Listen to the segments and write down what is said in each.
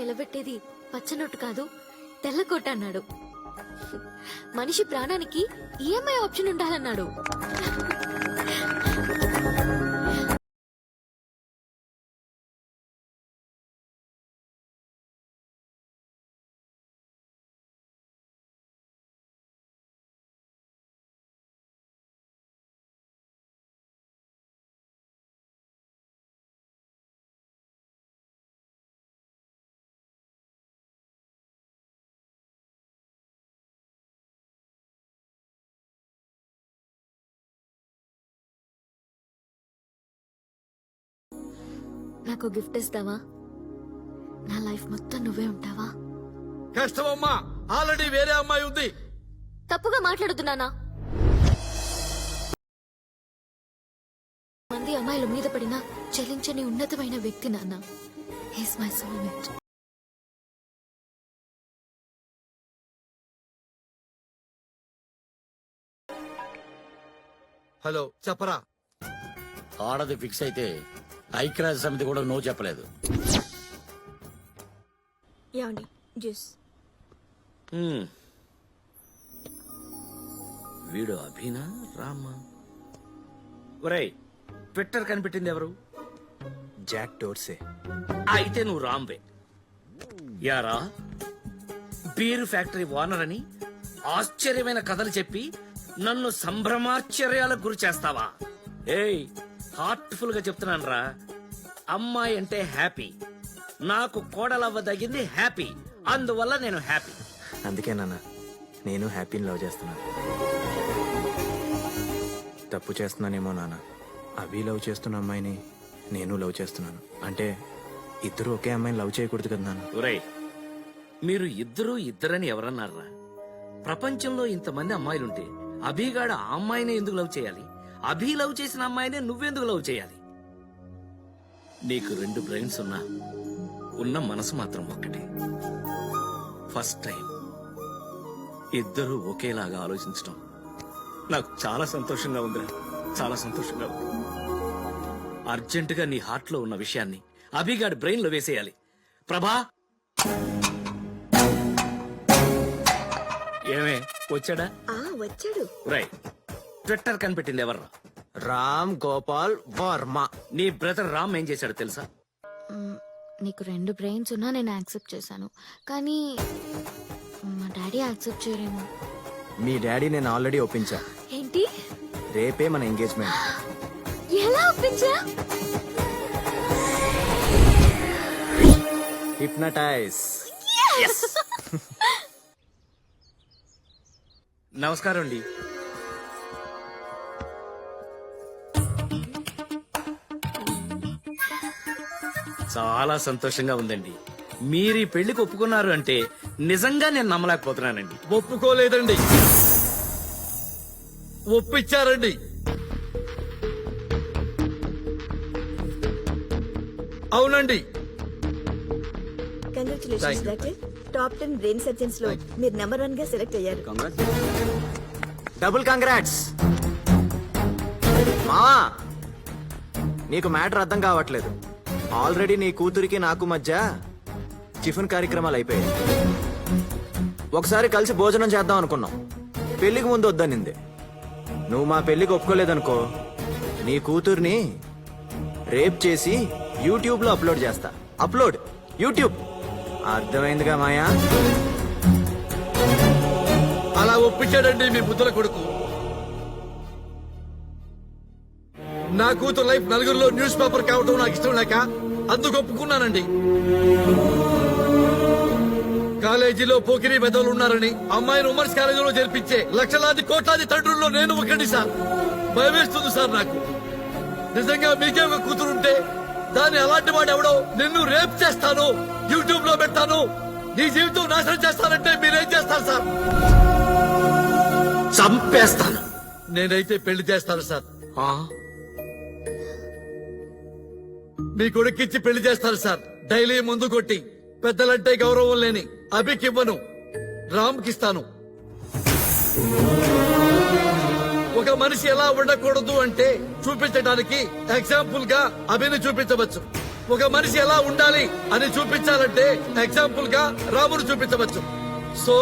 నిలబెట్టేది పచ్చనొట్టు కాదు తెల్లకోట అన్నాడు. మనిషి ప్రాణానికి ఈఎంఐ ఆప్షన్ ఉండాలన్నాడు. నాకు గిఫ్ట్ ఇస్తావా? నా లైఫ్ మొత్తం నువ్వే ఉంటావా? కష్టమమ్మా ఆల్రెడీ వేరే అమ్మాయి ఉంది. తప్పుగా మాట్లాడుతున్నానా? మంది అమ్మాయిల మీద పడిన చెల్లించని ఉన్నతమైన వ్యక్తి నాన్న. హీస్ మై సోల్మేట్ హలో చెప్పరా. ఆడది ఫిక్స్ అయితే ఐక్యరాజ్య సమితి కూడా నో చెప్పలేదు. ఏమండి? జ్యూస్. హ్మ్. వీడు అభినా రామా? ఒరేయ్ ట్విట్టర్ కనిపెట్టింది ఎవరు? Jack Dorsey. అయితే నువ్వు రాంబే యారా? బీరు ఫ్యాక్టరీ ఓనర్ అని ఆశ్చర్యమైన కథలు చెప్పి నన్ను సంభ్రమాశ్చర్యాలకు గురి చేస్తావా? ఏయ్ హార్ట్ఫుల్గా చెప్తున్నాను రా అమ్మాయి అంటే హ్యాపీ. నాకు కోడలవ్వదగింది హ్యాపీ. అందువల్ల నేను హ్యాపీ. అందుకే నాన్న నేను హ్యాపీని లవ్ చేస్తున్నాను తప్పు చేస్తున్నానేమో నాన్న. అభి లవ్ చేస్తున్న అమ్మాయిని నేను లవ్ చేస్తున్నాను. అంటే ఇద్దరు ఒకే అమ్మాయిని లవ్ చేయకూడదు కదా నాన్న. ఒరేయ్ మీరు ఇద్దరు ఇద్దరని ఎవరన్నారా? ప్రపంచంలో ఇంతమంది అమ్మాయిలుంటే అభిగాడు ఆ అమ్మాయినే ఎందుకు లవ్ చేయాలి? అభి లవ్ చేసిన అమ్మాయినే నువ్వెందుకు లవ్ చేయాలి? నీకు రెండు బ్రెయిన్స్ ఉన్నా ఉన్న మనసు మాత్రం ఒక్కటే. ఫస్ట్ టైం ఇద్దరు ఒకేలాగా ఆలోచించడం నాకు చాలా సంతోషంగా ఉందిరా. చాలా సంతోషంగా ఉంది. అర్జెంటుగా నీ హార్ట్లో ఉన్న విషయాన్ని అభిగాడి బ్రెయిన్లో వేసేయాలి. ప్రభా! ఏమే వచ్చాడా? ఆ వచ్చాడు. రై ట్విట్టర్ కనిపెట్టింది ఎవర్రా? రామ్ గోపాల్ వర్మ. నీ బ్రదర్ రామ్ ఏం చేశాడు తెలుసా? నీకు రెండు బ్రెయిన్స్ ఉన్నా నేను యాక్సెప్ట్ చేశాను. కానీ మా డాడీ యాక్సెప్ట్ చేయరేమో. మీ డాడీ నేను ఆల్రెడీ ఒప్పించా. ఏంటి? రేపే మన ఎంగేజ్మెంట్. ఎలా ఒప్పించా? హిప్నటైజ్ నమస్కారం అండి. చాలా సంతోషంగా ఉందండి. మీరు ఈ పెళ్ళికి ఒప్పుకున్నారు అంటే నిజంగా నేను నమ్మలేకపోతున్నానండి. ఒప్పుకోలేదండి. ఒప్పించారండి అవునండి. Congratulations. Doctor top ten brain సర్జన్స్లో మీరు నెంబర్ వన్గా సెలెక్ట్ అయ్యారు. డబుల్ కంగ్రాట్స్ మావా నీకు మ్యాటర్ అర్థం కావట్లేదు. ఆల్రెడీ నీ కూతురికి నాకు మధ్య టిఫిన్ కార్యక్రమాలు అయిపోయాయి. ఒకసారి కలిసి భోజనం చేద్దాం అనుకున్నాం. పెళ్ళికి ముందు వద్దనింది. నువ్వు మా పెళ్ళికి ఒప్పుకోలేదనుకో నీ కూతుర్ని రేప్ చేసి యూట్యూబ్లో అప్లోడ్ చేస్తా. Upload YouTube. అర్థమైందిగా మాయా? అలా ఒప్పించాడండి మీ బుద్ధుల కొడుకు. నా కూతురు లైఫ్ నలుగురిలో న్యూస్ పేపర్ కావటం నాకు ఇష్టం లేక అందుకు ఒప్పుకున్నానండి. కాలేజీలో పోకిరి మెదలు ఉన్నారని అమ్మాయిని ఉమర్స్ కాలేజీలో చేర్పించే లక్షలాది కోట్లాది తండ్రుల్లో నేను ఒకటి సార్. భయమేస్తుంది సార్ నాకు. నిజంగా మీకే ఒక కూతురు ఉంటే దాన్ని అలాంటి వాడు ఎవడో నిన్ను రేప్ చేస్తాను యూట్యూబ్లో పెడతాను నీ జీవితం నాశనం చేస్తానంటే మీరేం చేస్తారు సార్? చంపేస్తాను. నేనైతే పెళ్ళి చేస్తాను సార్. ఆ? మీ కొడుకిచ్చి పెళ్ళి చేస్తారు సార్. డైలీ ముందు కొట్టి పెద్దలంటే గౌరవం లేని అభికివ్వను రామ్కిస్తాను. ఒక మనిషి ఎలా ఉండకూడదు అంటే చూపించడానికి ఎగ్జాంపుల్గా అభిని చూపించవచ్చు. ఒక మనిషి ఎలా ఉండాలి అని చూపించాలంటే ఎగ్జాంపుల్గా రామును చూపించవచ్చు. సో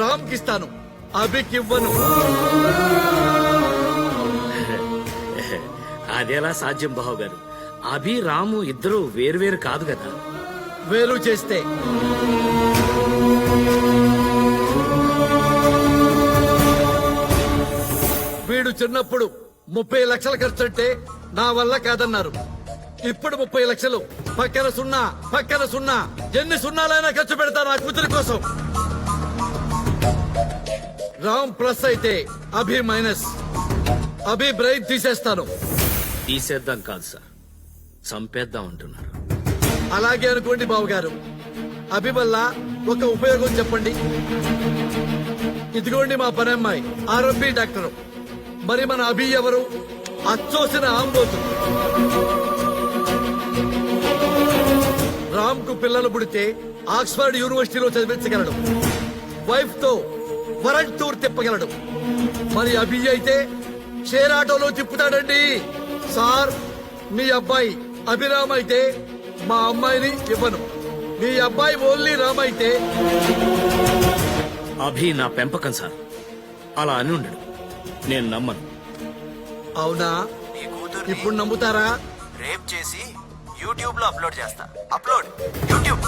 రామ్ కిస్తాను అభికివ్వను అదేలా సాధ్యం బాహు గారు అభి రాము ఇద్దరు వేరువేరు కాదు కదా? వేరు చేస్తే. వీడు చిన్నప్పుడు ముప్పై లక్షలు ఖర్చు అంటే నా వల్ల కాదన్నారు. ఇప్పుడు ముప్పై లక్షలు. పక్కన సున్నా పక్కన సున్నా. ఎన్ని సున్నాలైనా ఖర్చు పెడతా నా కూతురి కోసం. రామ్ ప్లస్ అయితే అభి మైనస్. అభి బ్రెయిన్ తీసేస్తాను. తీసేద్దాం కాదు సార్. చంపేద్దాం అంటున్నారు. అలాగే అనుకోండి బావగారు. అభి వల్ల ఒక ఉపయోగం చెప్పండి. ఇదిగోండి మా పని అమ్మాయి ఆరోపి డాక్టర్. మరి మన అభి ఎవరు? అచ్చోసిన ఆంబోతు రామ్కు పిల్లలు పుడితే ఆక్స్ఫర్డ్ యూనివర్సిటీలో చదివించగలడు. వైఫ్తో వరల్డ్ టూర్ తిప్పగలడు. మరి అభి అయితే షేర్ ఆటోలో తిప్పుతాడండి. సార్ మీ అబ్బాయి అభిరామ్ అయితే మా అమ్మాయిని ఇవ్వను. మీ అబ్బాయి ఓన్లీ రామ్ అయితే అభి నా పెంపకం సార్. అలా అని ఉండడు. నేను నమ్మను. అవునా? నీ కూతురు ఇప్పుడు నమ్ముతారా? రేప్ చేసి యూట్యూబ్లో అప్లోడ్ చేస్తా. అప్లోడ్. యూట్యూబ్.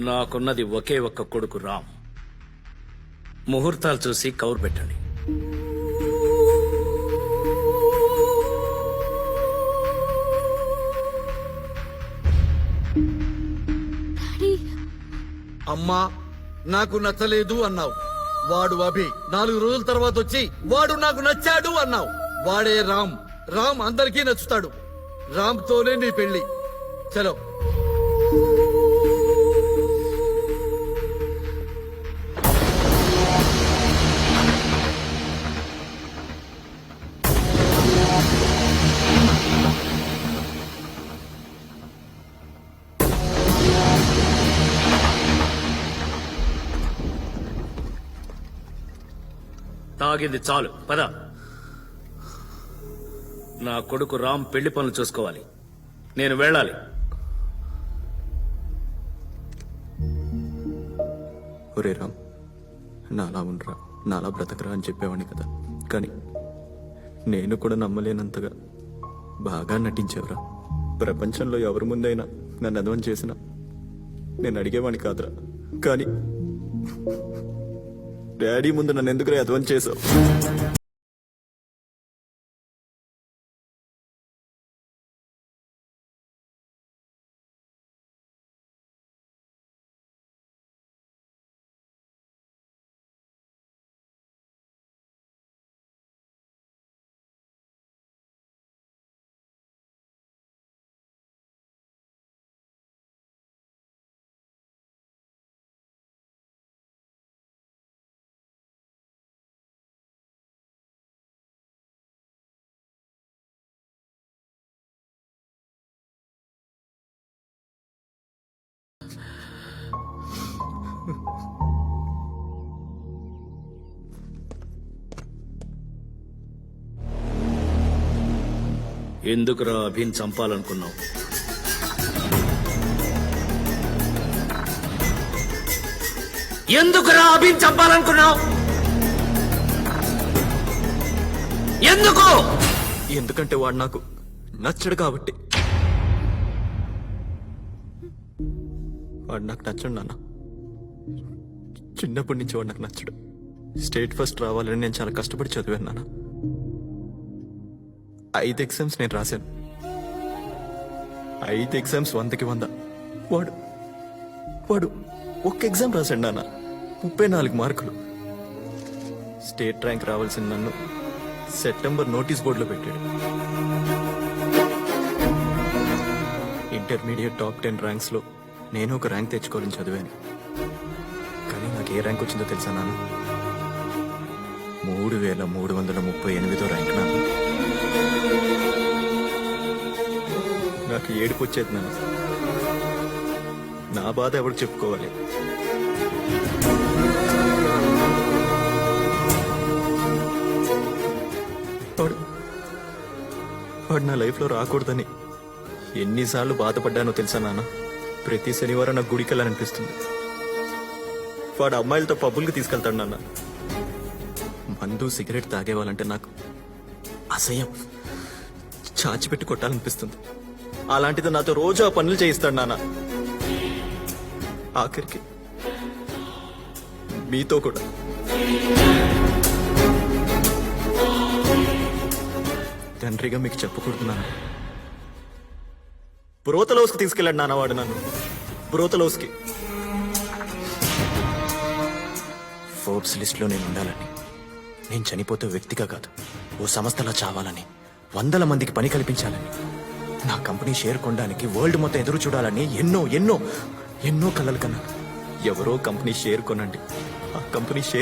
నాకున్నది ఒకే ఒక్క కొడుకు రామ్. ముహూర్తాలు చూసి కౌరు పెట్టండి. అమ్మా నాకు నచ్చలేదు అన్నావు. వాడు అభి నాలుగు రోజుల తర్వాత వచ్చి వాడు నాకు నచ్చాడు అన్నావు. వాడే రామ్. రామ్ అందరికీ నచ్చుతాడు. రామ్ తోనే నీ పెళ్ళి చలో. ఆగింది చాలు పద. నా కొడుకు రామ్ పెళ్ళి పనులు చూసుకోవాలి. నేను వెళ్ళాలి. ఒరే రామ్ నాలా ఉండరా నాలా బ్రతకరా అని చెప్పేవాడిని కదా. కానీ నేను కూడా నమ్మలేనంతగా బాగా నటించావురా. ప్రపంచంలో ఎవరి ముందైనా నన్ను అదవం చేసినా నేను అడిగేవాడిని కాదురా. కానీ డాడీ ముందు నన్ను ఎందుకు అధ్వం చేసావు ఎందుకురా అభిని చంపాలనుకున్నావు? ఎందుకురా అభిని చంపాలనుకున్నావు? ఎందుకు? ఎందుకంటే వాడు నాకు నచ్చడు కాబట్టి. వాడు నాకు నచ్చడు నాన్న. చిన్నప్పటి నుంచి వాడు నాకు నచ్చడు. స్టేట్ ఫస్ట్ రావాలని నేను చాలా కష్టపడి చదివాను నాన్న. ఐదు ఎగ్జామ్స్ నేను రాశాను. ఐదు ఎగ్జామ్స్ వందకి వంద. వాడు వాడు ఒక్క ఎగ్జామ్ రాశాడు నాన్న. ముప్పై నాలుగు మార్కులు. స్టేట్ ర్యాంక్ రావాల్సిన నన్ను సెప్టెంబర్ నోటీస్ బోర్డులో పెట్టాడు. ఇంటర్మీడియట్ టాప్ టెన్ ర్యాంక్స్లో నేను ఒక ర్యాంక్ తెచ్చుకోవాలని చదివాను. కానీ నాకు ఏ ర్యాంక్ వచ్చిందో తెలుసా నాన్న? మూడు వేల మూడు వందల ముప్పై ఎనిమిదో ర్యాంక్ నాన్న. నాకు ఏడుపు వచ్చేది నన్ను. నా బాధ ఎవరు చెప్పుకోవాలి? వాడు వాడు నా లైఫ్లో రాకూడదని ఎన్నిసార్లు బాధపడ్డానో తెలుసా నాన్న? ప్రతి శనివారం నాకు గుడికి వెళ్ళాలనిపిస్తుంది వాడు అమ్మాయిలతో పబ్బులకి తీసుకెళ్తాడు నాన్న. మందు సిగరెట్ తాగేవాలంటే నాకు అసహ్యం. చాచిపెట్టి కొట్టాలనిపిస్తుంది. అలాంటిది నాతో రోజు ఆ పనులు చేయిస్తాడు నాన్న. ఆఖరికి మీతో కూడా. తండ్రిగా మీకు చెప్పకూడదు బ్రోతలోస్కి తీసుకెళ్ళాడు నాన్న వాడు నన్ను. బ్రోతలోస్కి. ఫోర్బ్స్ లిస్ట్లో నేను ఉండాలని. నేను చనిపోతే వ్యక్తిగా కాదు. ఓ సంస్థలా చావాలని వందల మందికి పని కల్పించాలని నా కంపెనీ షేర్ కొనడానికి వరల్డ్ మొత్తం ఎదురు చూడాలని ఎన్నో ఎన్నో ఎన్నో కలలు కన్నాను ఎవరో కంపెనీ షేర్ కొనండి. ఆ కంపెనీ షేర్